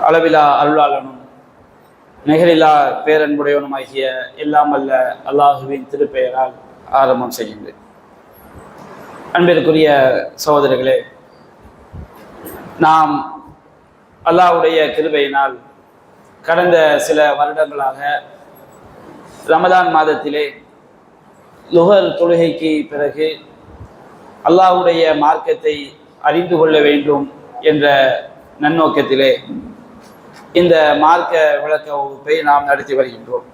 அளவிலா அருளாளனும் நிகரில்லா பேரன்புடையவனுமாகிய எல்லாம் அல்ல அல்லாஹுவின் திருப்பெயரால் ஆரம்பம் செய்கின்றேன் அன்பிற்குரிய சகோதரர்களே நாம் அல்லாஹுடைய கிருபையினால் கடந்த சில வருடங்களாக ரமதான் மாதத்திலே லுகர் தொழுகைக்கு பிறகு அல்லாஹுடைய மார்க்கத்தை அறிந்து கொள்ள வேண்டும் என்ற நன்னோக்கத்திலே இந்த மார்க்க விளக்க வகுப்பை நாம் நடத்தி வருகின்றோம்.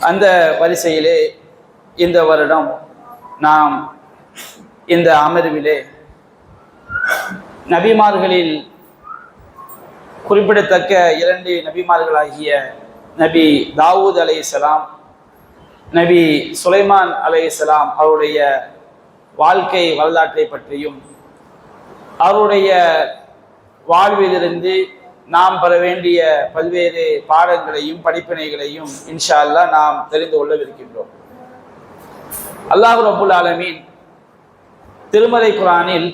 அந்த வரிசையிலே இந்த வருடம் நாம் இந்த அமர்விலே நபிமார்களில் குறிப்பிடத்தக்க இரண்டு நபிமார்களாகிய நபி தாவூத் அலைஹிஸ்ஸலாம் நபி சுலைமான் அலைஹிஸ்ஸலாம் அவருடைய வாழ்க்கை வரலாற்றை பற்றியும் அவருடைய வாழ்விலிருந்து நாம் பெற வேண்டிய பல்வேறு பாடங்களையும் படிப்பினைகளையும் இன்ஷா அல்லாஹ் நாம் தெரிந்து கொள்ளவிருக்கின்றோம். அல்லாஹ் ரபுல் ஆலமீன் திருமலை குரானில்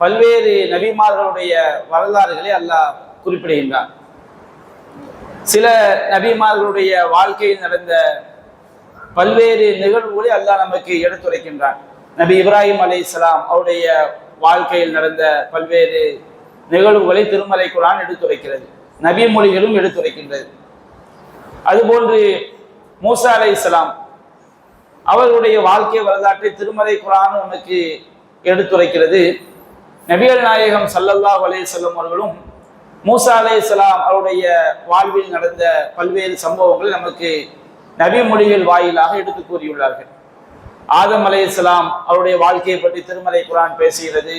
பல்வேறு நபிமார்களுடைய வரலாறுகளை அல்லாஹ் குறிப்பிடுகின்றான். சில நபிமார்களுடைய வாழ்க்கையில் நடந்த பல்வேறு நிகழ்வுகளை அல்லாஹ் நமக்கு எடுத்துரைக்கின்றான். நபி இப்ராஹிம் அலை அவருடைய வாழ்க்கையில் நடந்த பல்வேறு நிகழ்வுகளை திருமலை குரான் எடுத்துரைக்கிறது. நபி மொழிகளும் எடுத்துரைக்கின்றது. அதுபோன்று மூசா அலை இஸ்லாம் அவர்களுடைய வாழ்க்கை வரலாற்றை திருமலை குரான் உனக்கு எடுத்துரைக்கிறது. நபிகள் நாயகம் சல்லல்லா அலே செல்லம் அவர்களும் மூசா அலை இஸ்லாம் அவருடைய வாழ்வில் நடந்த பல்வேறு சம்பவங்கள் நமக்கு நபி மொழிகள் வாயிலாக எடுத்து கூறியுள்ளார்கள். ஆதம் அலே இஸ்லாம் அவருடைய வாழ்க்கையை பற்றி திருமலை குரான் பேசுகிறது.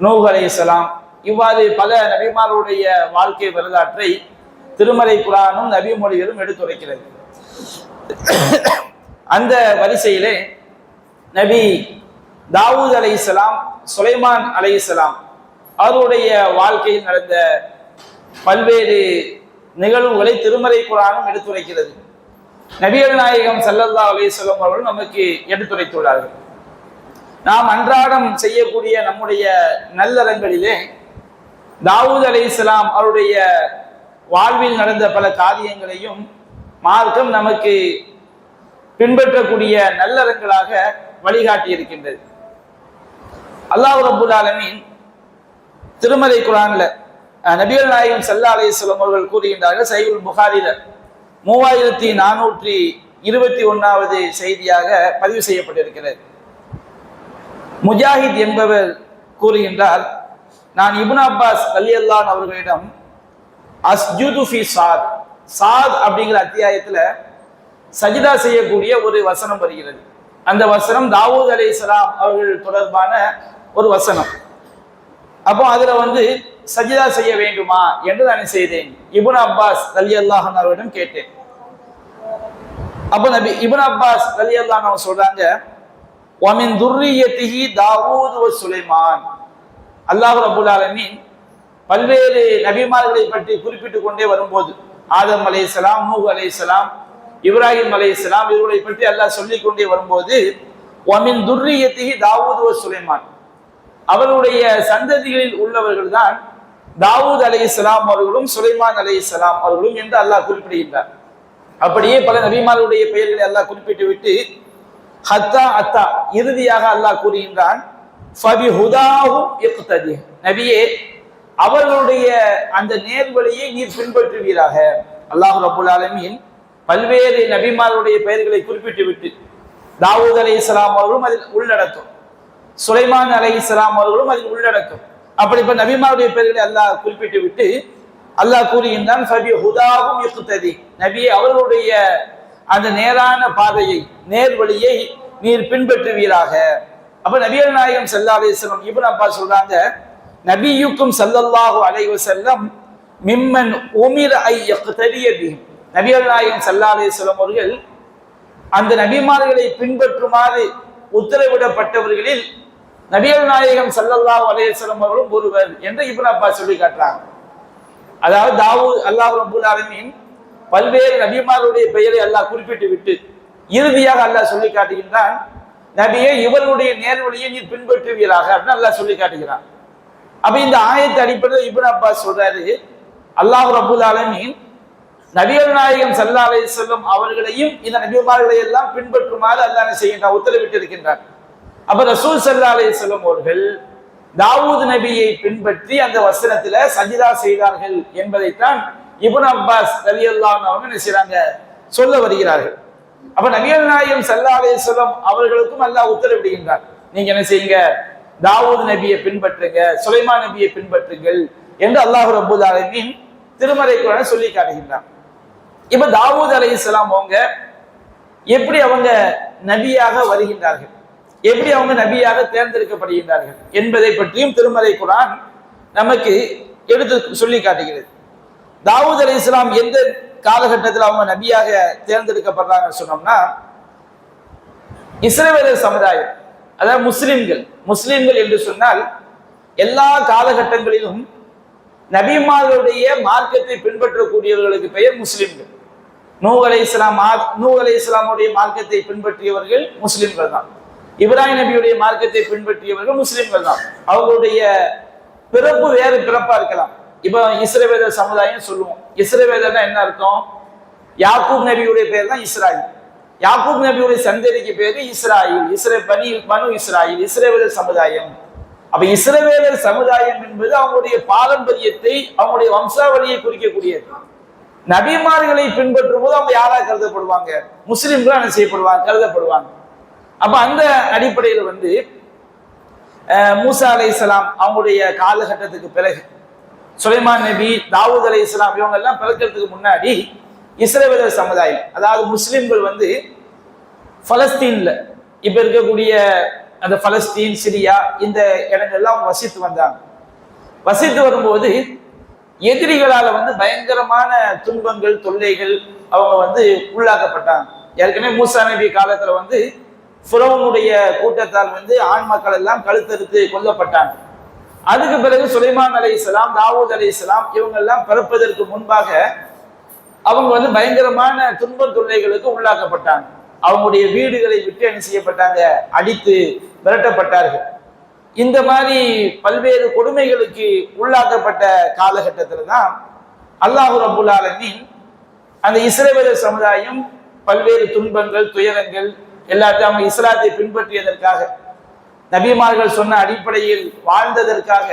நூஹ் அலே இஸ்லாம் இவ்வாறு பல நபிமாருடைய வாழ்க்கை வரலாற்றை திருமலை குரானும் நபிமொழிகளும் எடுத்துரைக்கிறது. அந்த வரிசையிலே நபி தாவூத் அலை இஸ்லாம் சுலைமான் அலை இஸ்லாம் அவருடைய வாழ்க்கையில் நடந்த பல்வேறு நிகழ்வுகளை திருமலை குரானும் எடுத்துரைக்கிறது. நபியல் நாயகம் சல்லல்லா அலிஸ்லாம் அவர்கள் நமக்கு எடுத்துரைத்துள்ளார்கள். நாம் அன்றாடம் செய்யக்கூடிய நம்முடைய நல்லறங்களிலே தாவூத் அலி இஸ்லாம் அவருடைய வாழ்வில் நடந்த பல காரியங்களையும் மார்க்கம் நமக்கு பின்பற்றக்கூடிய நல்லறங்களாக வழிகாட்டி இருக்கின்றது அல்லாஹ் ரபுல் ஆலமின் திருமலை குரான்ல நபிகள் நாயகம் சல்லா அலிஸ்லாம் அவர்கள் கூறுகின்றார்கள் சைகுல் புகாரில மூவாயிரத்தி நானூற்றி இருபத்தி ஒன்னாவது செய்தியாக பதிவு செய்யப்பட்டிருக்கிறது. முஜாஹித் என்பவர் கூறுகின்றார் நான் இபுன் அப்பாஸ் கல்யல்லான் அவர்களிடம் அஸ்ஜுது ஃபி சாத். சாத் அப்படிங்கிற அத்தியாயத்துல சஜிதா செய்யக்கூடிய ஒரு வசனம் வருகிறது. அந்த வசனம் தாவூத் அலி இஸ்லாம் அவர்கள் தொடர்பான ஒரு வசனம். அப்போ அதுல வந்து சஜிதா செய்ய வேண்டுமா என்று நான் செய்தேன். இபுன் அப்பாஸ் அலி அல்லாஹன் அவரிடம் கேட்டேன். அப்போ நபி இபுன் அப்பாஸ் அலி அல்லாஹ் அவங்க சொல்றாங்க ஒமின் துர்ரியத்திஹி தாவூத் சுலைமான். அல்லாஹ் ரபுல் பல்வேறு நபிமார்களை பற்றி குறிப்பிட்டு கொண்டே வரும்போது ஆதம் அலை இஸ்லாம் நூஹ் அலை இஸ்லாம் இப்ராஹிம் அலை இஸ்லாம் இவர்களை பற்றி அல்லாஹ் சொல்லிக் கொண்டே வரும்போது ஒமின் துர்ரியத்திகி தாவூது சுலைமான். அவருடைய சந்ததிகளில் உள்ளவர்கள் தான் தாவூத் அலை இஸ்லாம் அவர்களும் சுலைமான் அலை இஸ்லாம் அவர்களும் என்று அல்லாஹ் குறிப்பிடுகின்றார். அப்படியே பல நபிமார்களுடைய பெயர்களை அல்லாஹ் குறிப்பிட்டு விட்டு ஹத்தா அத்தா இறுதியாக அல்லாஹ் கூறுகின்றான் நபியே அவர்களுடைய அந்த நேர்வழியை நீர் பின்பற்றுவீராக. அல்லாஹ் ரபுல் ஆலமீன் பல்வேறு நபிமார்களுடைய பெயர்களை குறிப்பிட்டு விட்டு தாவூத் அலை இஸ்லாம் அவர்களும் அதில் உள்ளடக்கும் சுலைமான் அலை இஸ்லாம் அவர்களும் அதில் உள்ளடக்கும். அப்படி இப்ப நபிமாருடைய பெயர்களை அல்லாஹ் குறிப்பிட்டு விட்டு அல்லாஹ் கூறுகின்றான் ஃபபி ஹுதாவும் யுக்ததி நபி அவர்களுடைய அந்த நேரான பாதையை நேர்வழியை நீர் பின்பற்றுவீராக. அப்ப நபியல் நாயகம் சல்லா அலிஸ்லம் இபுன் அப்பா சொல்றாங்க நபியுக்கும் சல்லல்லாஹு அலைவு செல்லம் மிம்மன் உமிர் ஐ தெரிய நபியல் நாயகம் சல்லா அலிஸ்லம் அவர்கள் அந்த நபிமார்களை பின்பற்றுமாறு உத்தரவிடப்பட்டவர்களில் நபியல் நாயகம் சல்லல்லாஹு அலையம் அவர்களும் ஒருவர் என்று இப்னு அப்பா சொல்லி காட்டுறாங்க அதாவது தாவூ அல்லாஹ் ரபுல் ஆலமின் பல்வேறு நபிமாருடைய பெயரை அல்லாஹ் குறிப்பிட்டு விட்டு இறுதியாக அல்லாஹ் சொல்லி காட்டுகின்றான் நபியே இவர்களுடைய நேர்வழியை நீ பின்பற்றுவீராக அப்படின்னு அல்லாஹ் சொல்லி காட்டுகிறான். அப்ப இந்த ஆயத்தை அடிப்படையில் இப்னு அப்பாஸ் சொல்றாரு அல்லாஹ் ரபுல் ஆலமீன் நபிகள் நாயகம் சல்லா அலை செல்லும் அவர்களையும் இந்த நபிமார்களை எல்லாம் பின்பற்றுமாறு அல்லாஹ் என்ன உத்தரவிட்டு இருக்கின்றார் அப்ப ரசூல் சல்லா அலை செல்லும் அவர்கள் தாவூத் நபியை பின்பற்றி அந்த வசனத்துல சஜிதா செய்தார்கள் என்பதைத்தான் இபுன் அப்பாஸ் ரலியல்லாஹு அவங்க என்ன செய்யறாங்க சொல்ல வருகிறார்கள். அப்ப நபியல் நாயம் சல்லா அலை அவர்களுக்கும் அல்லாஹ் உத்தரவிடுகின்றார் நீங்க என்ன செய்யுங்க? தாவூத் நபியை பின்பற்றுங்க சுலைமா நபியை பின்பற்றுங்கள் என்று அல்லாஹ் ரபுல் அலமின் திருமறை குரான சொல்லி காட்டுகின்றான். இப்ப தாவூத் அலை அவங்க எப்படி அவங்க நபியாக வருகின்றார்கள்? எப்படி அவங்க நபியாக தேர்ந்தெடுக்கப்படுகின்றார்கள் என்பதை பற்றியும் திருமறை குரான் நமக்கு எடுத்து சொல்லி காட்டுகிறது. தாவூத் அலை இஸ்லாம் எந்த காலகட்டத்தில் அவங்க நபியாக தேர்ந்தெடுக்கப்படுறாங்கன்னு சொன்னோம்னா இஸ்ரேவேலர் சமுதாயம் அதாவது முஸ்லிம்கள் முஸ்லிம்கள் என்று சொன்னால் எல்லா காலகட்டங்களிலும் நபிமார்களுடைய மார்க்கத்தை பின்பற்றக்கூடியவர்களுக்கு பெயர் முஸ்லிம்கள். நூ அலை இஸ்லாம் நூ அலை இஸ்லாமுடைய மார்க்கத்தை பின்பற்றியவர்கள் முஸ்லிம்கள் தான். இப்ராஹிம் நபியுடைய மார்க்கத்தை பின்பற்றியவர்கள் முஸ்லிம்கள் தான். அவங்களுடைய பிறப்பு வேறு பிறப்பா இருக்கலாம். இப்போ இஸ்ரேவேலர் சமுதாயம் சொல்லுவோம் இஸ்ரவேலர்னா என்ன அர்த்தம்? யாக்கூப் நபியுடைய பேர் தான் இஸ்ராயில். யாக்கூப் நபியுடைய சந்ததிக்கு பேரு இஸ்ராயில். இஸ்ரே பனி பனு இஸ்ராயில். இஸ்ரேவேலர் சமுதாயம். அப்ப இஸ்ரேவேலர் சமுதாயம் என்பது அவங்களுடைய பாரம்பரியத்தை அவங்களுடைய வம்சாவளியை குறிக்கக்கூடியது. நபிமார்களை பின்பற்றும் போது அவங்க யாரா கருதப்படுவாங்க? முஸ்லிம்கள் என்ன செய்யப்படுவாங்க கருதப்படுவாங்க. அப்ப அந்த அடிப்படையில் வந்து அஹ், மூசா அலை இஸ்லாம் அவங்களுடைய காலகட்டத்துக்கு பிறகு சுலைமான் நபி தாவூத் அலி இஸ்லாம் இவங்க எல்லாம் பிறக்கிறதுக்கு முன்னாடி இஸ்ரேவேலர் சமுதாயம் அதாவது முஸ்லிம்கள் வந்து பலஸ்தீன்ல இப்ப இருக்கக்கூடிய அந்த பலஸ்தீன் சிரியா இந்த இடங்கள்லாம் அவங்க வசித்து வந்தாங்க. வசித்து வரும்போது எதிரிகளால வந்து பயங்கரமான துன்பங்கள் தொல்லைகள் அவங்க வந்து உள்ளாக்கப்பட்டாங்க. ஏற்கனவே மூசா நபி காலத்துல வந்து புறவனுடைய கூட்டத்தால் வந்து ஆண் மக்கள் எல்லாம் கழுத்தறுத்து கொல்லப்பட்டாங்க. அதுக்கு பிறகு சுலைமான் அலை இஸ்லாம் தாவூத் அலை இஸ்லாம் இவங்க எல்லாம் பிறப்பதற்கு முன்பாக அவங்க வந்து பயங்கரமான துன்ப தொல்லைகளுக்கு உள்ளாக்கப்பட்டாங்க. அவங்களுடைய வீடுகளை விட்டு என்ன செய்யப்பட்டாங்க? அடித்து விரட்டப்பட்டார்கள் இந்த மாதிரி பல்வேறு கொடுமைகளுக்கு உள்ளாக்கப்பட்ட காலகட்டத்தில் தான் அல்லாஹு ரபுல் அந்த இஸ்ரேவேலர் சமுதாயம் பல்வேறு துன்பங்கள் துயரங்கள் எல்லாத்தையும் அவங்க இஸ்லாத்தை பின்பற்றியதற்காக நபிமார்கள் சொன்ன அடிப்படையில் வாழ்ந்ததற்காக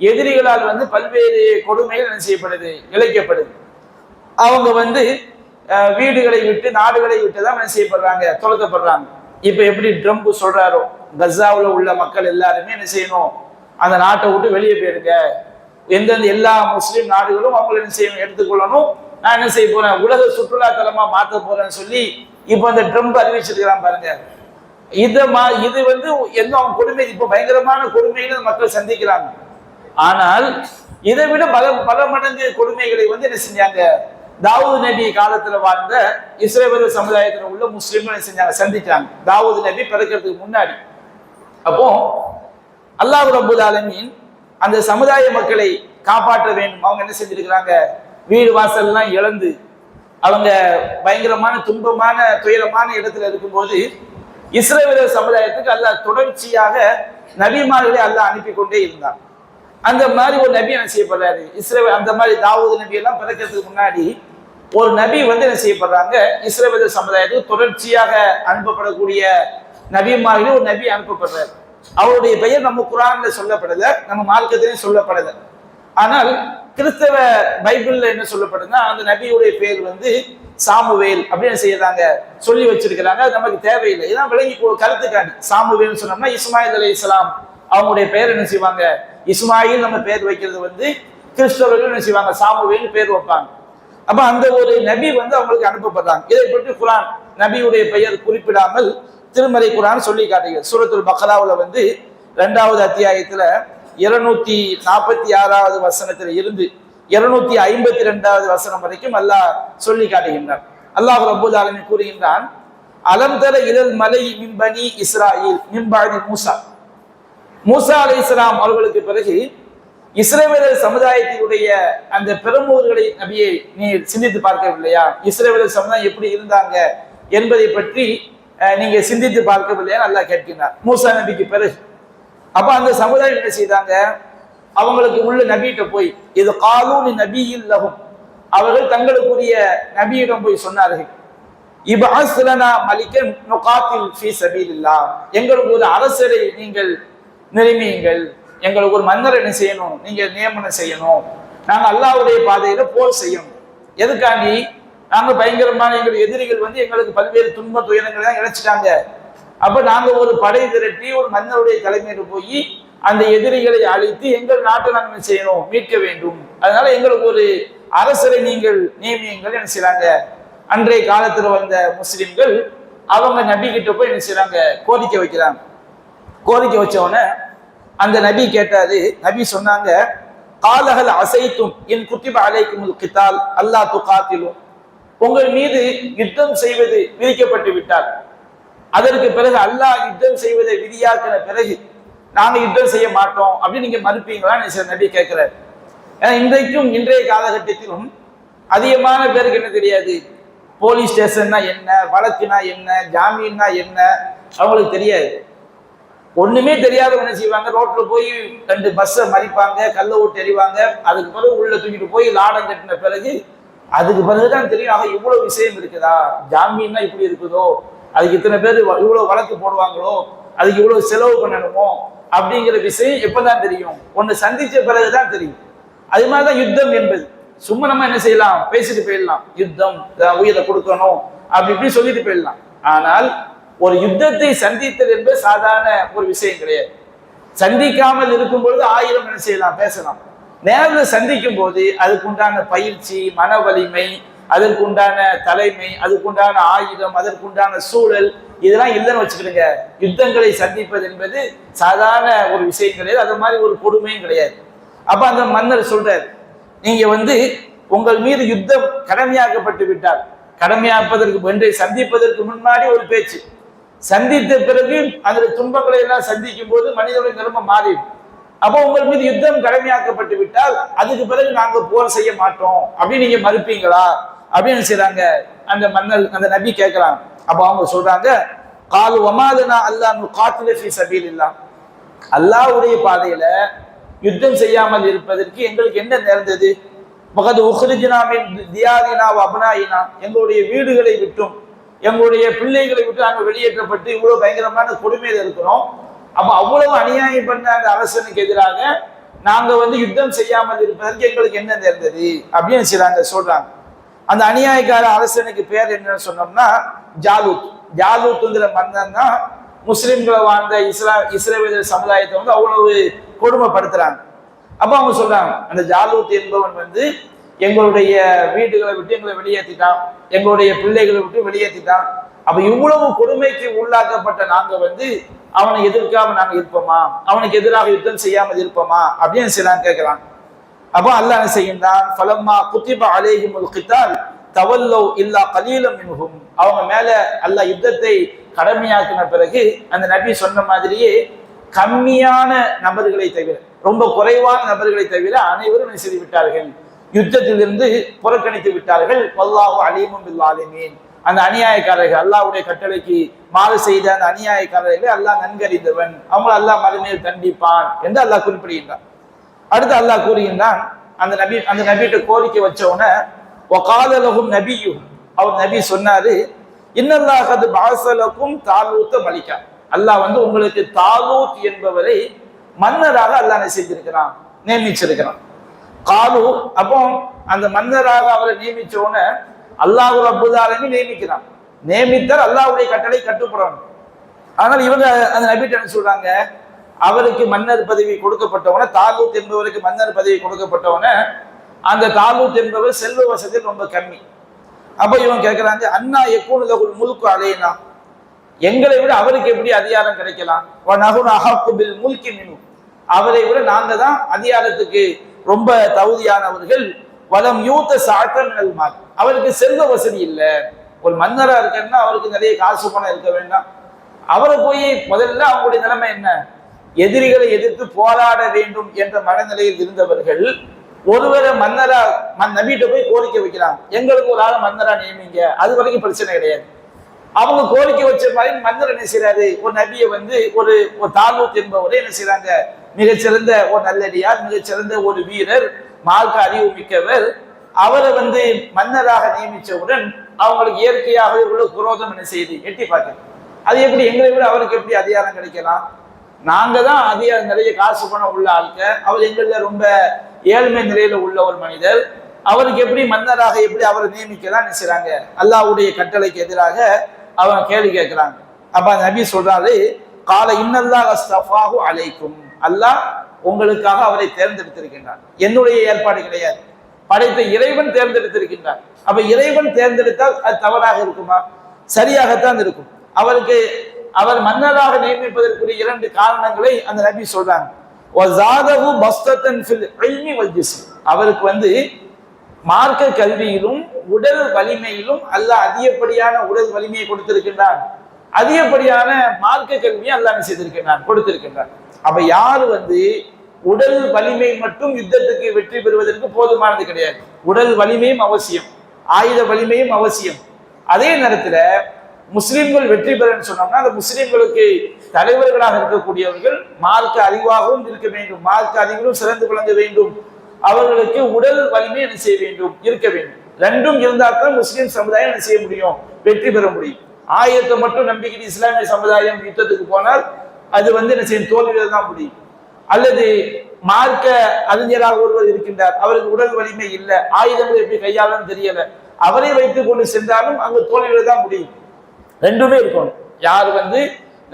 எதிரிகளால் வந்து பல்வேறு கொடுமைகள் என்ன செய்யப்படுது இழைக்கப்படுது. அவங்க வந்து அஹ், வீடுகளை விட்டு நாடுகளை விட்டு தான் என்ன செய்யப்படுறாங்க துரத்தப்படுறாங்க. இப்ப எப்படி ட்ரம்ப் சொல்றாரோ கசாவில் உள்ள மக்கள் எல்லாருமே என்ன செய்யணும் அந்த நாட்டை விட்டு வெளியே போயிருக்க. எந்தெந்த எல்லா முஸ்லீம் நாடுகளும் அவங்களை என்ன செய்யணும் எடுத்துக்கொள்ளணும். நான் என்ன செய்ய போறேன் உலக சுற்றுலா தலமா மாத்த போறேன்னு சொல்லி இப்போ அந்த ட்ரம்ப் அறிவிச்சிருக்கிறான் பாருங்க. இத மா இது வந்து என்ன அவன் கொடுமை? இப்போ பயங்கரமான கொடுமைகளை மக்கள் சந்திக்கிறாங்க. ஆனால் இதை விட பல பல மடங்கு கொடுமைகளை வந்து என்ன செஞ்சாங்க? தாவூத் நபி காலத்துல வாழ்ந்த இஸ்ரேவர் சமுதாயத்துல உள்ள முஸ்லிம்கள் செஞ்சாங்க? சந்திச்சாங்க. தாவூத் நபி பிறக்கிறதுக்கு முன்னாடி. அப்போ அல்லாஹ் ரபுல் ஆலமீன் அந்த சமுதாய மக்களை காப்பாற்ற வேண்டும். அவங்க என்ன செஞ்சிருக்கிறாங்க? வீடு வாசல்லாம் இழந்து அவங்க பயங்கரமான துன்பமான துயரமான இடத்துல இருக்கும்போது இஸ்ரேல் சமுதாயத்துக்கு அல்லாஹ் தொடர்ச்சியாக நபிமார்களை அல்லாஹ் அனுப்பி கொண்டே இருந்தான். அந்த மாதிரி ஒரு நபி என்ன செய்யப்படுறாரு? இஸ்ரேல் அந்த மாதிரி தாவூது நபி எல்லாம் பிறக்கிறதுக்கு முன்னாடி ஒரு நபி வந்து என்ன செய்யப்படுறாங்க? இஸ்ரேல் சமுதாயத்துக்கு தொடர்ச்சியாக அனுப்பப்படக்கூடிய நபிமார்களே ஒரு நபி அனுப்பப்படுறாரு. அவருடைய பெயர் நம்ம குரான்ல சொல்லப்படல நம்ம மார்க்கத்திலையும் சொல்லப்படல. ஆனால் கிறிஸ்தவ பைபிள்ல என்ன சொல்லப்படுதுன்னா அந்த நபியுடைய பேர் வந்து சாமுவேல் அப்படின்னு செய்யறாங்க? சொல்லி வச்சிருக்கிறாங்க. அது நமக்கு தேவையில்லை. இதான் விளங்கி கருத்துக்காண்டி. சாமுவேல் சொன்னோம்னா இஸ்மாயில் அலி இஸ்லாம் அவங்களுடைய பேர் என்ன செய்வாங்க? இஸ்மாயில் நம்ம பேர் வைக்கிறது வந்து கிறிஸ்தவர்கள் என்ன செய்வாங்க? சாமுவேல் பேர் வைப்பாங்க. அப்ப அந்த ஒரு நபி வந்து அவங்களுக்கு அனுப்பப்படுறாங்க. இதை பற்றி குரான் நபியுடைய பெயர் குறிப்பிடாமல் திருமறை குரான் சொல்லி காட்டுகிறது. சூரத்துல் பக்ராவுல வந்து ரெண்டாவது அத்தியாயத்துல இருநூத்தி நாற்பத்தி ஆறாவது வசனத்துல இருந்து இருநூத்தி ஐம்பத்தி ரெண்டாவது வசனம் வரைக்கும் அல்லாஹ் சொல்லி காட்டுகின்றான். அல்லாஹ் ரபுல் ஆலமி கூறுகின்றான் அலம் தர இலல் மலை மின்பனி இஸ்ராயில் மின்பாதி மூசா. மூசா அலை இஸ்லாம் அவர்களுக்கு பிறகு இஸ்ரேவேலர் சமுதாயத்தினுடைய அந்த பெருமூர்களை நபியை நீ சிந்தித்து பார்க்கவில்லையா? இஸ்ரேவேலர் சமுதாயம் எப்படி இருந்தாங்க என்பதை பற்றி அஹ், நீங்க சிந்தித்து பார்க்கவில்லையா? நல்லா கேட்கிறார் மூசா நபிக்கு பிறகு. அப்ப அந்த சமுதாயம் என்ன செய்தாங்க? அவங்களுக்கு உள்ள நபிகிட்ட போய் இது காலூனி நபி இல்லகும் அவர்கள் தங்களுக்குரிய நபியிடம் போய் சொன்னார்கள் இபாஸ்லனா மலிக்கன் நுகாத்தில் ஃபீ சபீலில்லாஹ் எங்களுக்கு ஒரு அரசரை நீங்கள் நிர்மியுங்கள் எங்களுக்கு ஒரு மன்னர் என்ன செய்யணும். நீங்க நியமனம் செய்யணும். நாங்க அல்லாவுடைய பாதையில போர் செய்யணும். எதுக்காண்டி? நாங்க பயங்கரமான எங்கள் எதிரிகள் வந்து எங்களுக்கு பல்வேறு துன்ப துயரங்களை தான் இழைச்சிட்டாங்க. அப்ப நாங்க ஒரு படை திரட்டி ஒரு மன்னருடைய தலைமையில போய் அந்த எதிரிகளை அழித்து எங்கள் நாட்டை நாங்கள் என்ன செய்யணும்? மீட்க வேண்டும். அதனால எங்களுக்கு ஒரு அரசரை நீங்கள் நியமியுங்கள் என்ன செய்யறாங்க அன்றைய காலத்தில் வந்த முஸ்லிம்கள் அவங்க நபி கிட்ட போய் என்ன செய்யறாங்க கோரிக்கை வைக்கிறாங்க. கோரிக்கை வச்சவொடனே அந்த நபி கேட்டாரு நபி சொன்னாங்க காலகல் அசைத்தும் என் குத்திப அலைக்கும் கித்தால் அல்லா துகாத்திலும். உங்கள் மீது யுத்தம் செய்வது விதிக்கப்பட்டு விட்டார். அதற்கு பிறகு அல்லாஹ் யுத்தம் செய்வதை விதியாக்கின பிறகு நாங்க யுத்தம் செய்ய மாட்டோம் அப்படின்னு நீங்க மறுப்பீங்களான்னு சில நபி கேட்கிறார். ஏன்னா இன்றைக்கும் இன்றைய காலகட்டத்திலும் அதிகமான பேருக்கு என்ன தெரியாது? போலீஸ் ஸ்டேஷன்னா என்ன? வழக்குனா என்ன? ஜாமீன்னா என்ன? அவங்களுக்கு தெரியாது. ஒண்ணுமே தெரியாதவங்க என்ன செய்வாங்க? ரோட்ல போய் ரெண்டு பஸ்ஸை மறிப்பாங்க கல்லை ஓட்டு எறிவாங்க. அதுக்கு பிறகு உள்ள தூக்கிட்டு போய் லாடம் கட்டின பிறகு அதுக்கு பிறகுதான் தெரியும் ஆக இவ்வளவு விஷயம் இருக்குதா? ஜாமீன்னா இப்படி இருக்குதோ? அதுக்கு இத்தனை பேர் இவ்வளவு வழக்கு போடுவாங்களோ? அதுக்கு இவ்வளவு செலவு பண்ணணுமோ? அப்படிங்கிற விஷயம் எப்பதான் தெரியும்? ஒன்று சந்திச்ச பிறகுதான் தெரியும். அது மாதிரிதான் யுத்தம் என்பது. சும்மா நம்ம என்ன செய்யலாம்? பேசிட்டு போயிடலாம். யுத்தம் உயிரை கொடுக்கணும் அப்படி இப்படி சொல்லிட்டு போயிடலாம். ஆனால் ஒரு யுத்தத்தை சந்தித்தல் என்பது சாதாரண ஒரு விஷயம் கிடையாது. சந்திக்காமல் இருக்கும் பொழுது ஆயிரம் என்ன செய்யலாம்? பேசலாம். நேரில் சந்திக்கும் போது அதுக்குண்டான பயிற்சி மன வலிமை அதற்குண்டான தலைமை அதுக்குண்டான ஆயுதம் அதற்குண்டான சூழல் இதெல்லாம் இல்லைன்னு வச்சுக்கிடுங்க. யுத்தங்களை சந்திப்பது என்பது சாதாரண ஒரு விஷயம் கிடையாது. அது மாதிரி ஒரு கொடுமையும் கிடையாது. அப்ப அந்த மன்னர் சொல்றார் நீங்க வந்து உங்கள் மீது யுத்தம் கடமையாக்கப்பட்டு விட்டால் கடமையாப்பதற்கு ஒன்றை சந்திப்பதற்கு முன்னாடி ஒரு பேச்சு. சந்தித்த பிறகு அதில் துன்பங்களை எல்லாம் சந்திக்கும் போது மனிதனுடைய நிலைமை மாறிடும். அப்போ உங்கள் மீது யுத்தம் கடமையாக்கப்பட்டு விட்டால் அதுக்கு பிறகு நாங்கள் போர் செய்ய மாட்டோம். அப்படின்னு நீங்க மறுப்பீங்களா? அப்படின்னு செய்யறாங்க அந்த மன்னர் அந்த நபி கேட்கிறாங்க அப்போ அவங்க சொல்றாங்க காலு ஒமாதுனா அல்லாஹ் காத்துல சபீல் சபீலில்லாஹ். அல்லாஹ்வுடைய பாதையில யுத்தம் செய்யாமல் இருப்பதற்கு எங்களுக்கு என்ன நேர்ந்தது? பகது உஹ்ரிஜினாவின் தியாதினா அபனாயினா. எங்களுடைய வீடுகளை விட்டும் எங்களுடைய பிள்ளைகளை விட்டு நாங்கள் வெளியேற்றப்பட்டு இவ்வளவு பயங்கரமான கொடுமையில இருக்கிறோம். அப்ப அவ்வளவு அநியாயம் பண்ண அந்த அரசனுக்கு எதிராக நாங்க வந்து யுத்தம் செய்யாமல் இருப்பதற்கு எங்களுக்கு என்ன நேர்ந்தது? அப்படின்னு செய்றாங்க? சொல்றாங்க. அந்த அநியாயக்கார அரசனுக்கு பேர் என்னன்னு சொன்னோம்னா ஜாலூத். ஜாலூத்துங்கிற மன்னன் தான் முஸ்லிம்களை வாழ்ந்த இஸ்லா இஸ்ரேலியர் சமுதாயத்தை வந்து அவ்வளவு கொடுமைப்படுத்துறாங்க. அப்ப அவங்க சொல்றாங்க அந்த ஜாலூத் என்பவன் வந்து எங்களுடைய வீடுகளை விட்டு எங்களை வெளியேற்றிட்டான். எங்களுடைய பிள்ளைகளை விட்டு வெளியேற்றிட்டான். அப்ப இவ்வளவு கொடுமைக்கு உள்ளாக்கப்பட்ட நாங்க வந்து அவனை எதிர்க்காம நாங்க இருப்போமா? அவனுக்கு எதிராக யுத்தம் செய்யாமல் இருப்போமா? அப்படின்னு சில கேட்கிறான் அப்போ அல்லாஹ் என்ன செய்கின்றான்? ஃபலம்மா குத்திப அலைஹிமுல் கித்தால் தவல்லோ இல்லா கலீலம் மின்ஹும். அவங்க மேல அல்ல யுத்தத்தை கடமையாக்கின பிறகு அந்த நபி சொன்ன மாதிரியே கம்மியான நபர்களை தவிர ரொம்ப குறைவான நபர்களை தவிர அனைவரும் என்ன செய்து விட்டார்கள்? யுத்தத்திலிருந்து புறக்கணித்து விட்டார்கள். வல்லாஹு அலீமும் பில் அந்த அநியாயக்காரர்கள் அல்லாவுடைய கட்டளைக்கு மாறு செய்த அந்த அநியாயக்காரர்களை அல்லாஹ் நன்கறிந்தவன். அவங்களை அல்லாஹ் மறுமையில் தண்டிப்பான் என்று அல்லாஹ் குறிப்பிடுகின்றான். அடுத்து அல்லாஹ் கூறுகின்றான் அந்த நபி அந்த நபிகிட்ட கோரிக்கை வச்ச உடனே ஒகாலலகும் நபியும் அவர் நபி சொன்னாரு இன்னல்லாஹது பாசலக்கும் தாலூத்த மலிக்கா. அல்லாஹ் வந்து உங்களுக்கு தாலூத் என்பவரை மன்னராக அல்லாஹ் என்ன செஞ்சிருக்கிறான் நியமிச்சிருக்கிறான். காலு அப்போ அந்த மன்னராக அவரை நியமிச்ச உடனே அல்லாஹ் ரப்புதாலமி நியமிக்கிறான். நியமித்தால் அல்லாஹ்வுடைய கட்டளை கட்டுப்படணும் ஆனால் இவங்க அந்த நபிட்டு என்ன சொல்றாங்க அவருக்கு மன்னர் பதவி கொடுக்கப்பட்டவன தாலூத் என்பவருக்கு மன்னர் பதவி கொடுக்கப்பட்டவன அந்த தாலூத் என்பவர் செல்வ வசதி ரொம்ப கம்மி. அப்ப இவன் கேட்கிறாங்க அண்ணா எப்போது முழுக்கு அலையினா எங்களை விட அவருக்கு எப்படி அதிகாரம் கிடைக்கலாம்? நகுன பில் முல்கி மினு. அவரை விட நாங்க தான் அதிகாரத்துக்கு ரொம்ப தகுதியானவர்கள். வளம் யூத்த சாட்டம் நல்மால் அவருக்கு செல்வ வசதி இல்லை. ஒரு மன்னரா இருக்கேன்னா அவருக்கு நிறைய காசு பணம் இருக்க வேண்டாம். அவரை போய் முதல்ல அவங்களுடைய நிலைமை என்ன? எதிரிகளை எதிர்த்து போராட வேண்டும் என்ற மனநிலையில் இருந்தவர்கள் ஒருவரை மன்னரா மன் நபிட்ட போய் கோரிக்கை வைக்கிறாங்க எங்களுக்கு ஒரு ஆளை மன்னரா நியமிங்க. அது வரைக்கும் பிரச்சனை கிடையாது. அவங்க கோரிக்கை வச்ச மாதிரி மன்னர் என்ன செய்யறாரு ஒரு நபியை வந்து ஒரு ஒரு தாலூத் என்பவரை என்ன செய்யறாங்க மிகச்சிறந்த ஒரு நல்லடியார் மிகச்சிறந்த ஒரு வீரர் மார்க்க அறிவு மிக்கவர். அவரை வந்து மன்னராக நியமித்தவுடன் அவங்களுக்கு இயற்கையாகவே உள்ள குரோதம் என்ன செய்யுது? எட்டி பார்க்க அது எப்படி? எங்களை விட அவருக்கு எப்படி அதிகாரம் கிடைக்கலாம்? நாங்க தான் அதிக நிறைய காசு பணம் உள்ள ஆட்க அவர் எங்களில் ரொம்ப ஏழ்மை நிலையில உள்ள ஒரு மனிதர். அவருக்கு எப்படி மன்னராக எப்படி அவரை நியமிக்கலாம் நினைச்சாங்க அல்லாவுடைய கட்டளைக்கு எதிராக அவன் கேள்வி கேட்கிறாங்க. அப்ப நபி சொல்றாரு கால இன்னல்லா அஸ்தஃபாஹு அழைக்கும் அல்லாஹ் உங்களுக்காக அவரை தேர்ந்தெடுத்திருக்கின்றான். என்னுடைய ஏற்பாடு கிடையாது. படைத்த இறைவன் தேர்ந்தெடுத்திருக்கின்றான். அப்ப இறைவன் தேர்ந்தெடுத்தால் அது தவறாக இருக்குமா? சரியாகத்தான் இருக்கும். அவருக்கு அவர் மன்னராக நியமிப்பதற்குரிய இரண்டு காரணங்களை அந்த நபி சொல்றாங்க. அவருக்கு வந்து மார்க்க கல்வியிலும் உடல் வலிமையிலும் அல்ல அதிகப்படியான உடல் வலிமையை கொடுத்திருக்கின்றான். அதிகப்படியான மார்க்க கல்வியை அல்லாஹ் செய்திருக்கின்றான்? கொடுத்திருக்கின்றான். அப்ப யாரு வந்து உடல் வலிமை மட்டும் யுத்தத்துக்கு வெற்றி பெறுவதற்கு போதுமானது கிடையாது. உடல் வலிமையும் அவசியம். ஆயுத வலிமையும் அவசியம். அதே நேரத்துல முஸ்லிம்கள் வெற்றி பெறன்னு சொன்னோம்னா அந்த முஸ்லிம்களுக்கு தலைவர்களாக இருக்கக்கூடியவர்கள் மார்க்க அறிவாகவும் இருக்க வேண்டும். மார்க்க அறிவிலும் சிறந்து விளங்க வேண்டும். அவர்களுக்கு உடல் வலிமை என்ன செய்ய வேண்டும்? இருக்க வேண்டும். ரெண்டும் இருந்தால் தான் முஸ்லீம் சமுதாயம் என்ன செய்ய முடியும்? வெற்றி பெற முடியும். ஆயத்தை மட்டும் நம்பிக்கை இஸ்லாமிய சமுதாயம் யுத்தத்துக்கு போனால் அது வந்து என்ன செய்யும்? தோல்வியில் தான் முடியும். அல்லது மார்க்க அறிஞராக ஒருவர் இருக்கின்றார். அவருக்கு உடல் வலிமை இல்லை. ஆயுதங்கள் எப்படி கையாளன்னு தெரியல. அவரை வைத்துக் கொண்டு சென்றாலும் அங்கு தோல்வியில் தான் முடியும். ரெண்டுமே இருக்கணும். யார் வந்து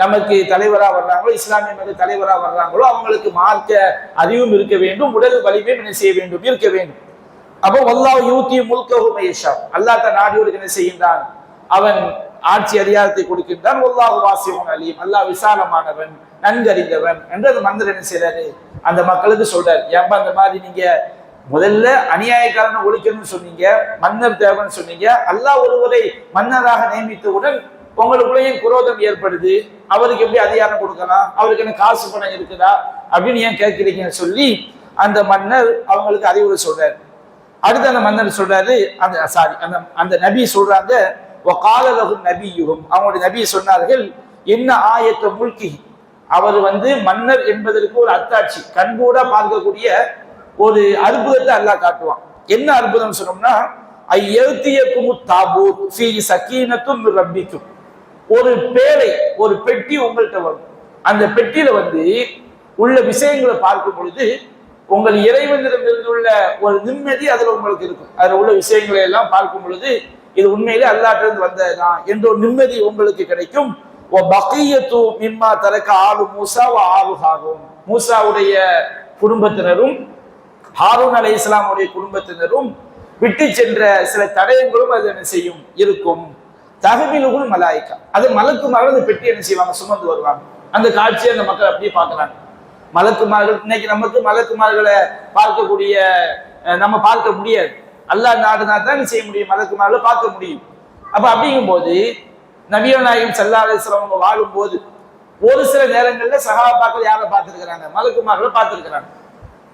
நமக்கு தலைவராக வர்றாங்களோ இஸ்லாமிய மத தலைவராக வர்றாங்களோ அவங்களுக்கு மார்க்க அறிவும் இருக்க வேண்டும் உடல் வலிமையும் என்ன செய்ய வேண்டும் இருக்க வேண்டும். அப்போ வல்லாஹ் யூத்தி முல்கஹு மைஷா அல்லாஹ் தன் நாடியோருக்கு என்ன செய்கின்றான்? அவன் ஆட்சி அதிகாரத்தை கொடுக்கின்றான். ஒல்லாஹு வாசிவன் அலியும் அல்லாஹ் விசாலமானவன் நன்கறிந்தவன் என்று அந்த மந்திரம் என்ன செய்யறாரு அந்த மக்களுக்கு சொல்றாரு. ஏன்பா அந்த மாதிரி நீங்க முதல்ல அநியாயக்காரனை ஒழிக்கணும்னு சொன்னீங்க மன்னர் தேவன் சொன்னீங்க அல்லாஹ் ஒருவரை மன்னராக நியமித்தவுடன் உங்களுக்குள்ளேயும் குரோதம் ஏற்படுது. அவருக்கு எப்படி அதிகாரம் கொடுக்கலாம்? அவருக்கு என்ன காசு பணம் இருக்குதா? அப்படின்னு ஏன் கேட்கிறீங்கன்னு சொல்லி அந்த மன்னர் அவங்களுக்கு அறிவுரை சொல்றாரு. அடுத்து அந்த மன்னர் சொல்றாரு அந்த சாரி அந்த அந்த நபி சொல்றாங்க காலலகு நபி யுகம் அவங்களுடைய நபி சொன்னார்கள் என்ன ஆயத்த முழ்கி அவர் வந்து மன்னர் என்பதற்கு ஒரு அத்தாட்சி கண்கூட பார்க்கக்கூடிய ஒரு அற்புதத்தை அல்லாஹ் காட்டுவான். என்ன அற்புதம் சொன்னோம்னா ஐயத்தியக்கும் தாபூத் ஸ்ரீ சக்கீனத்தும் ரப்பிக்கும். ஒரு பேழை ஒரு பெட்டி உங்கள்கிட்ட வரும். அந்த பெட்டியில வந்து உள்ள விஷயங்களை பார்க்கும் பொழுது உங்கள் இறைவனிடமிருந்து உள்ள ஒரு நிம்மதி அதுல உங்களுக்கு இருக்கும். அதுல உள்ள விஷயங்களை எல்லாம் பார்க்கும் பொழுது இது உண்மையிலே அல்லாட்டிலிருந்து வந்ததுதான். என்ற ஒரு நிம்மதி உங்களுக்கு கிடைக்கும். ஓ மிம்மா தரக்க ஆளு மூசா ஆளு ஹாரும் மூசாவுடைய குடும்பத்தினரும் ஹாரூன் அலை இஸ்லாமுடைய குடும்பத்தினரும் விட்டு சென்ற சில தடயங்களும் அது என்ன செய்யும்? இருக்கும். தகவிலுகுள் மலாய்க்கா. அது மலக்குமார்கள் அந்த பெட்டி என்ன செய்வாங்க? சுமந்து வருவாங்க. அந்த காட்சியை அந்த மக்கள் அப்படியே பார்க்கறாங்க. மலக்குமார்கள் இன்னைக்கு நமக்கு மலக்குமார்களை பார்க்கக்கூடிய அஹ், நம்ம பார்க்க முடியாது. அல்லாஹ் நாடுனா தான் செய்ய முடியும்? மலக்குமார்களை பார்க்க முடியும். அப்ப அப்படிங்கும்போது நபிகள் நாயகம் சல்லா அலிஸ்லாம் அவங்க வாழும்போது ஒரு சில நேரங்கள்ல சகாபாக்கள் யாரை பார்த்திருக்கிறாங்க? மலக்குமார்களை பார்த்திருக்கிறாங்க.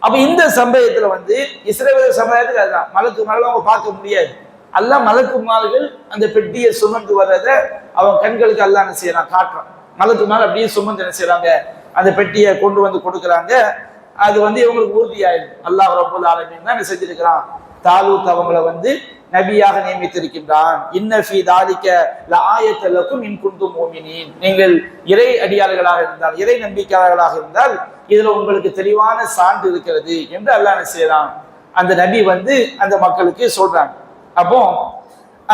அப்ப இந்த சம்பவத்துல வந்து இஸ்ரேல் சமுதாயத்துக்கு அதுதான். மலக்குமார்கள் அவங்க பார்க்க முடியாது. அல்ல மலக்குமார்கள் அந்த பெட்டியை சுமந்து வர்றதை அவன் கண்களுக்கு அல்ல என்ன செய்யறான் காட்டுறான். மலக்குமார் அப்படியே சுமந்து என்ன செய்யறாங்க அந்த பெட்டியை கொண்டு வந்து கொடுக்குறாங்க. அது வந்து இவங்களுக்கு உறுதியாயிடும். அல்லாஹ் ரபுல் ஆலமீன் தான் என்ன செஞ்சிருக்கிறான்? தாலூத் அவங்களை வந்து நபியாக நியமித்திருக்கின்றான். இன்னஃபி தாதிக்க தாலிக்க ஆயத்தலுக்கும் இன் குண்டும் முஃமினீன் நீங்கள் இறை அடியாளர்களாக இருந்தால் இறை நம்பிக்கையாளர்களாக இருந்தால் இதுல உங்களுக்கு தெளிவான சான்று இருக்கிறது என்று அல்லாஹ் செய்யறான்? அந்த நபி வந்து அந்த மக்களுக்கு சொல்றாங்க. அப்போ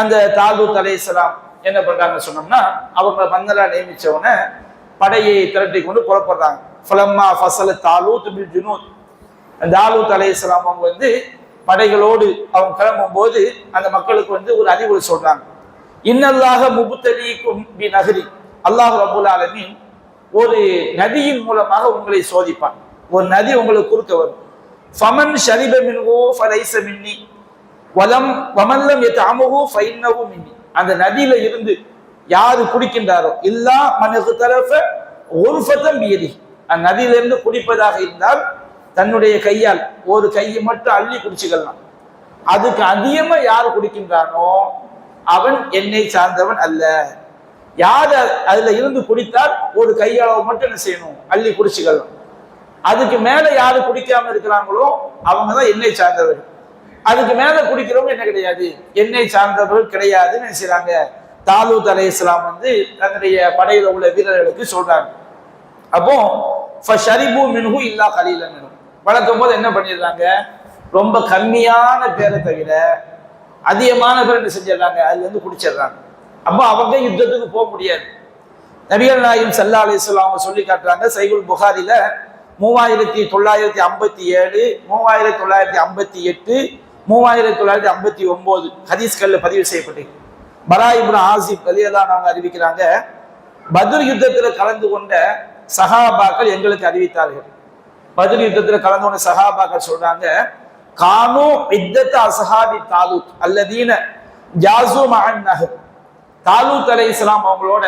அந்த தாலூத் அலைஹிஸ்ஸலாம் என்ன பண்றாங்க சொன்னோம்னா அவங்க மன்னரா நியமிச்சவன படையை திரட்டி கொண்டு புறப்படுறாங்க. ஃபலம்மா ஃபசல தாலூத் பில் ஜுனூத். தாலூத் அலைஹிஸ்ஸலாம் அவங்க வந்து படைகளோடு அவங்க கிளம்பும் போது அந்த மக்களுக்கு வந்து ஒரு அறிவுரை சொல்றாங்க. இன்னல்லாக முபுத்தலீக்கும் பி நகரி அல்லாஹ் ரபுல் ஆலமின் ஒரு நதியின் மூலமாக உங்களை சோதிப்பான். ஒரு நதி உங்களுக்கு குறுக்க வரும். ஃபமன் ஷரிபமின் ஓ ஃபலைசமின்னி வலம் வமல்லம் எத்தாமுஹு ஃபைன்னவும் மின்னி. அந்த நதியில இருந்து யாரு குடிக்கின்றாரோ இல்லா தரப்ப ஒரு ஒருஃபத்தம் பியதி அந்த நதியிலிருந்து குடிப்பதாக இருந்தால் தன்னுடைய கையால் ஒரு கையை மட்டும் அள்ளி குடிச்சுக்கலாம். அதுக்கு அதிகமா யார் குடிக்கின்றானோ அவன் என்னை சார்ந்தவன் அல்ல. யார் அதுல இருந்து குடித்தால் ஒரு கையளவு மட்டும் என்ன செய்யணும்? அள்ளி குடிச்சுக்கலாம். அதுக்கு மேல யாரு குடிக்காம இருக்கிறாங்களோ அவங்க தான் எண்ணெய் சார்ந்தவர்கள். அதுக்கு மேல குடிக்கிறவங்க என்ன கிடையாது? எண்ணெய் சார்ந்தவர்கள் கிடையாதுன்னு என்ன செய்றாங்க தாலூத் அலை இஸ்லாம் வந்து தன்னுடைய படையில உள்ள வீரர்களுக்கு சொல்றாங்க. அப்போ ஷரிபு மின்ஹு இல்லா கலீல மின்ஹு வழக்கம் போது என்ன பண்ணிடுறாங்க? ரொம்ப கம்மியான பேரை தவிர அதிகமான பேர் என்ன செஞ்சிடுறாங்க? அதுல இருந்து குடிச்சிடுறாங்க. அப்போ அவங்க யுத்தத்துக்கு போக முடியாது. நபிகள் நாயும் சல்லா அலிஸ்லாம் அவங்க சொல்லி காட்டுறாங்க சைகுல் புகாரில மூவாயிரத்தி தொள்ளாயிரத்தி ஐம்பத்தி ஏழு மூவாயிரத்தி தொள்ளாயிரத்தி ஐம்பத்தி எட்டு மூவாயிரத்தி தொள்ளாயிரத்தி ஐம்பத்தி ஒன்பது ஹதீஸ்கல்ல பதிவு செய்யப்பட்டு பராயிபுரம் ஆசிப் அலியெல்லாம் நாங்கள் அறிவிக்கிறாங்க பத்ர் யுத்தத்தில் கலந்து கொண்ட சஹாபாக்கள் எங்களுக்கு அறிவித்தார்கள். பத்ர் யுத்தத்தில் கலந்து கொண்ட சஹாபாக்கள் சொல்றாங்க கானு இத்தத்த அசஹாபி தாலூத் அல்லதீன ஜாசு மகன் நகர் தாலூத் அலை இஸ்லாம் அவங்களோட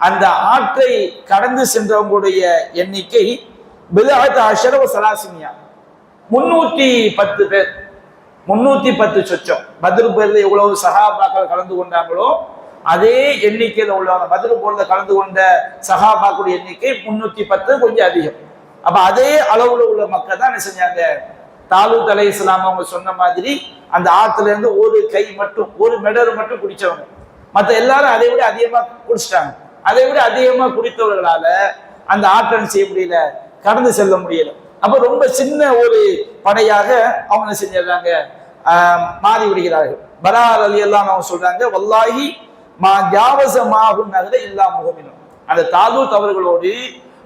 அந்த ஆற்றை கடந்து சென்றவங்களுடைய எண்ணிக்கை பிலாத் அஷரவ சலாசினியா முன்னூத்தி பத்து பேர். முன்னூத்தி பத்து சொச்சம். பத்ரு பேர்ல எவ்வளவு சகாபாக்கள் கலந்து கொண்டாங்களோ அதே எண்ணிக்கையில உள்ளவங்க. பத்ரு போர்ல கலந்து கொண்ட சகாபாக்களுடைய எண்ணிக்கை முன்னூத்தி பத்து கொஞ்சம் அதிகம். அப்ப அதே அளவுல உள்ள மக்கள் தான் என்ன செஞ்சாங்க? தாலூத் அலை இஸ்லாம் அவங்க சொன்ன மாதிரி அந்த ஆத்துல இருந்து ஒரு கை மட்டும் ஒரு மெடர் மட்டும் குடிச்சவங்க. மற்ற எல்லாரும் அதை விட அதிகமா குடிச்சிட்டாங்க. அதை விட அதிகமா குடித்தவர்களால அந்த ஆற்றல் செய்ய முடியல கடந்து செல்ல முடியல. அப்ப ரொம்ப சின்ன ஒரு படையாக அவங்க என்ன செஞ்சிடறாங்க மாறி விடுகிறார்கள். பரார் அலி எல்லாம் அவங்க சொல்றாங்க வல்லாகி மா ஜாவசமாகும் நகர இல்லா முகமினும் அந்த தாலூத் அவர்களோடு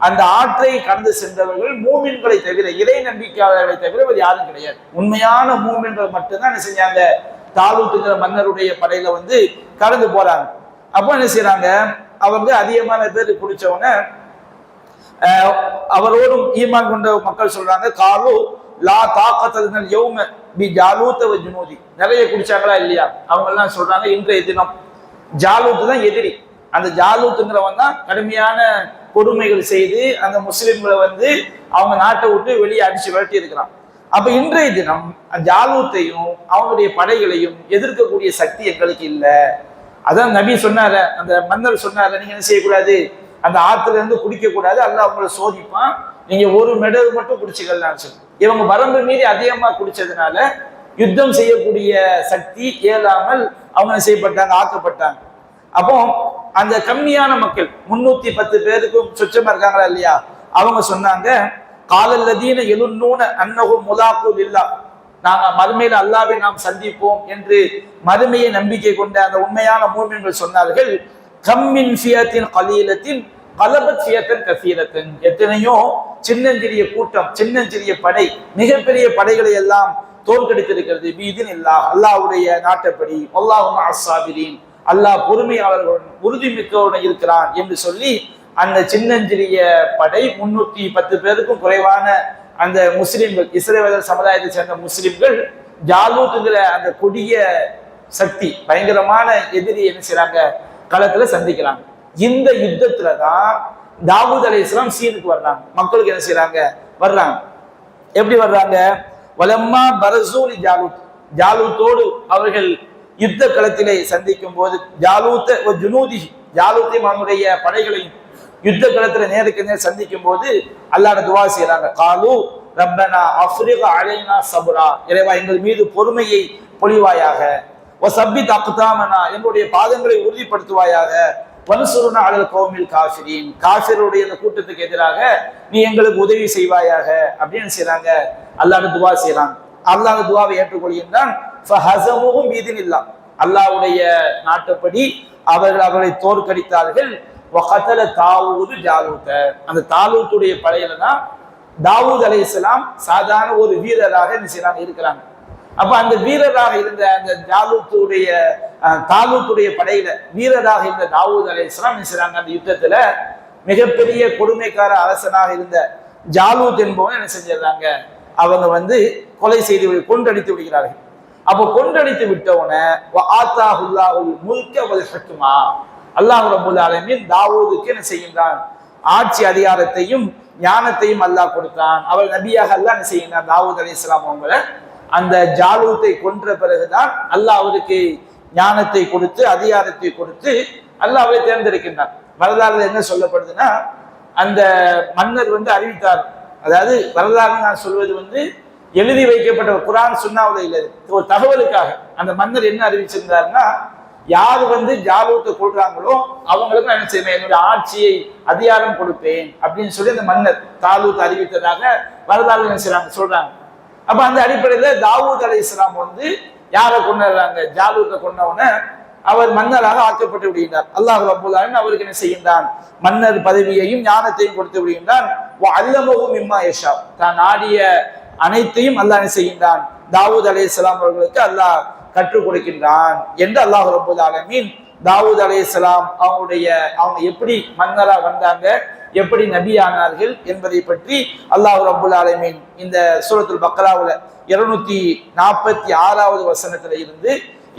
அந்த ஆற்றை கடந்து சென்றவர்கள் மூமின்களை தவிர இறை நம்பிக்கையாளர்களை தவிர வேறு யாரும் கிடையாது. உண்மையான மூமின்கள் மட்டும்தான் என்ன செஞ்சாங்க? தாலூத்துங்கிற மன்னருடைய படையில வந்து கடந்து போறாங்க. அப்போ என்ன செய்யறாங்க அவங்க அதிகமான பேர் குடிச்சவன அவரோடும் ஈமான் கொண்ட மக்கள் சொல்றாங்க காலு லா தாக்கத்தல் யௌம. பி ஜாலூத்த ஜுனூதி. நிறைய குடிச்சாங்களா இல்லையா? அவங்க எல்லாம் சொல்றாங்க இன்றைய தினம் ஜாலூத் தான் எதிரி. அந்த ஜாலூத்துங்கிறவன் தான் கடுமையான கொடுமைகள் செய்து அந்த முஸ்லிம்களை வந்து அவங்க நாட்டை விட்டு வெளியே அடிச்சு விரட்டி இருக்கிறான். அப்ப இன்றைய தினம் ஜாலூத்தையும் அவங்களுடைய படைகளையும் எதிர்க்கக்கூடிய சக்தி எங்களுக்கு இல்லை. அதான் நபி சொன்னார அந்த மன்னர் சொன்னார நீங்க என்ன செய்யக்கூடாது? அந்த ஆத்துல இருந்து குடிக்க கூடாது அல்ல உங்களை சோதிப்பான். நீங்க ஒரு மெடல் மட்டும் குடிச்சுக்கலாம் சொல்லி. இவங்க வரம்பு மீறி அதிகமா குடிச்சதுனால யுத்தம் செய்யக்கூடிய சக்தி இயலாமல் அவங்க செய்யப்பட்டாங்க? ஆக்கப்பட்டாங்க. அப்போ அந்த கம்மியான மக்கள் முன்னூத்தி பத்து பேருக்கும் சுச்சமா இருக்காங்களா இல்லையா? அவங்க சொன்னாங்க காலல்லதீன எழுநூன அன்னகும் முலாக்குல் இல்லா நாங்க மறுமையில அல்லாவை நாம் சந்திப்போம் என்று மறுமையை நம்பிக்கை கொண்ட அந்த உண்மையான மூமியங்கள் சொன்னார்கள் கம்மின் ஃபியத்தின் கலீலத்தின் கலபத் ஃபியத்தன் கசீரத்தன். எத்தனையோ சின்னஞ்சிறிய கூட்டம் சின்னஞ்சிறிய படை மிகப்பெரிய படைகளை எல்லாம் தோற்கடித்திருக்கிறது. பீதின் இல்லா அல்லாஹ்வுடைய நாட்டப்படி. அல்லாஹும் அசாபிரின் அல்லாஹ் பொறுமையாளர்களுடன் உறுதிமிக்கவுடன் இருக்கிறான் என்று சொல்லி அந்த சின்னஞ்சிறிய படை முன்னூத்தி பத்து பேருக்கும் குறைவான அந்த முஸ்லிம்கள் இஸ்ரேலர் சமுதாயத்தை சேர்ந்த முஸ்லிம்கள் ஜாலூத்துங்கிற அந்த கொடிய சக்தி பயங்கரமான எதிரி என்ன செய்யறாங்க களத்துல சந்திக்கிறாங்க. இந்த யுத்தத்துல தான் தாவூத் அலி இஸ்லாம் சீனுக்கு வர்றாங்க. மக்களுக்கு என்ன செய்யறாங்க வர்றாங்க. எப்படி வர்றாங்க? வலம்மா பரசூலி ஜாலூத். ஜாலூத்தோடு அவர்கள் யுத்த களத்திலே சந்திக்கும் போது ஜாலூத்த ஜுனூதி ஜாலூத்தையும் அவனுடைய படைகளையும் யுத்த களத்துல நேருக்கு நேர் சந்திக்கும் போது அல்லாட துவா செய்யறாங்க காலு ரப்பனா அப்ரிகா அலைனா சபுரா. இறைவா எங்கள் மீது பொறுமையை பொழிவாயாக. ஒ சப்பி தக்குதாமனா எங்களுடைய பாதங்களை உறுதிப்படுத்துவாயாக. வன்சுருனா அலல் கோமில் காஃபிரின். காஃபிருடைய இந்த கூட்டத்துக்கு எதிராக நீ எங்களுக்கு உதவி செய்வாயாக அப்படின்னு செய்யறாங்க அல்லாஹ் துவா செய்யறாங்க அல்லாஹ் துவாவை ஏற்றுக்கொள்கின்றான். ஃபஹஸமுஹும் இல்லா அல்லாஹ்வுடைய நாட்டுப்படி அவர்கள் அவர்களை தோற்கடித்தார்கள். தாவூது ஜாலூத்த. அந்த தாலூத்துடைய படையில தான் தாவூத் இஸ்லாம் சாதாரண ஒரு வீரராக என்ன செய்யறாங்க இருக்கிறாங்க. அப்ப அந்த வீரராக இருந்த அந்த ஜாலூத்துடைய அஹ், தாலூத்துடைய படையில வீரராக இருந்த தாவூத் அலை இஸ்லாம் செய்றாங்க? அந்த யுத்தத்துல மிகப்பெரிய கொடுமைக்கார அரசனாக இருந்த ஜாலூத் என்பவன் என்ன செஞ்சிடறாங்க? அவங்க வந்து கொலை செய்து கொண்டடித்து விடுகிறார்கள். அப்போ கொன்றடித்து விட்டவன ஆத்தாஹுல்லாஹுல் முல்க வல் அல்லாஹ் ரபுல் ஆலமீன் தாவூதுக்கு என்ன செய்கின்றான்? ஆட்சி அதிகாரத்தையும் ஞானத்தையும் அல்லாஹ் கொடுத்தான். அவள் நபியாக அல்லாஹ் என்ன செய்கின்றான்? தாவூத் அலைஹிஸ்ஸலாம் அவங்கள அந்த ஜாலூத்தை கொன்ற பிறகுதான் அல்லாஹ் அவருக்கு ஞானத்தை கொடுத்து அதிகாரத்தை கொடுத்து அல்லாஹ் அவரை தேர்ந்தெடுக்கின்றான். வரலாறுல என்ன சொல்லப்படுதுன்னா அந்த மன்னர் வந்து அறிவித்தார். அதாவது வரலாறு நான் சொல்வது வந்து எழுதி வைக்கப்பட்ட குரான் சுண்ணாவில் இல்லை ஒரு தகவலுக்காக. அந்த மன்னர் என்ன அறிவிச்சிருந்தாருன்னா யார் வந்து ஜாலூத்தை கொள்றாங்களோ அவங்களுக்கும் என்ன செய்வேன் என்னுடைய ஆட்சியை அதிகாரம் கொடுப்பேன் அப்படின்னு சொல்லி அந்த மன்னர் தாலூத் அறிவித்ததாக வரலாறு என்ன செய்றாங்க சொல்றாங்க. அப்ப அந்த அடிப்படையில தாவூத் அலை இஸ்லாம் வந்து யாரை கொண்டாடுறாங்க ஜாலூத்தை கொண்டவுடனே அவர் மன்னராக ஆக்கப்பட்டு விடுகின்றார். அல்லாஹ் ரபுல் அவருக்கு என்ன செய்கின்றான்? மன்னர் பதவியையும் ஞானத்தையும் கொடுத்து விடுகின்றான். அல்லமகும் இம்மா யஷா. தான் ஆடிய அனைத்தையும் அல்லாஹ் என்ன செய்கின்றான்? தாவூத் அலை இஸ்லாம் அவர்களுக்கு அல்லாஹ் கற்றுக் கொடுக்கின்றான் என்று அல்லாஹ் ரபுல் ஆலமீன் தாவூத் அலை அவங்களுடைய அவங்க எப்படி மன்னராக வந்தாங்க எப்படி நபி ஆனார்கள் என்பதை பற்றி அல்லாஹ் ரபுல் ஆலமீன் இந்த சூரத்துல் பக்கலாவில் இருநூத்தி நாற்பத்தி ஆறாவது வசனத்துல இருந்து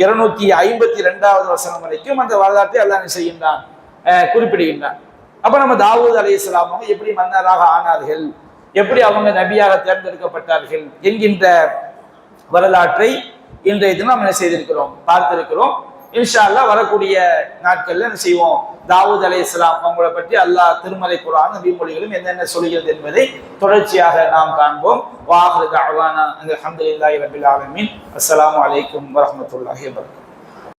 இருநூத்தி ஐம்பத்தி ரெண்டாவது வசனம் வரைக்கும் அந்த வரலாற்றை அல்லாஹ் செய்கின்றான் குறிப்பிடுகின்றான். அப்ப நம்ம தாவூத் அலி இஸ்லாம் அவங்க எப்படி மன்னராக ஆனார்கள் எப்படி அவங்க நபியாக தேர்ந்தெடுக்கப்பட்டார்கள் என்கின்ற வரலாற்றை இன்றைய தினம் என்ன செய்திருக்கிறோம் பார்த்திருக்கிறோம். இன்ஷா வரக்கூடிய நாட்கள்ல என்ன செய்வோம்? தாவூத் அலை இஸ்லாம் அவங்கள பற்றி அல்லாஹ் திருமலை குரான் நபிமொழிகளும் என்னென்ன சொல்கிறது என்பதை தொடர்ச்சியாக நாம் காண்போம். வாஹரு தாவானா அல்ஹம்துலில்லாஹி ரபில் ஆலமின். அஸ்லாம் அலைக்கும் வரமத்துல்லாஹி வரகம்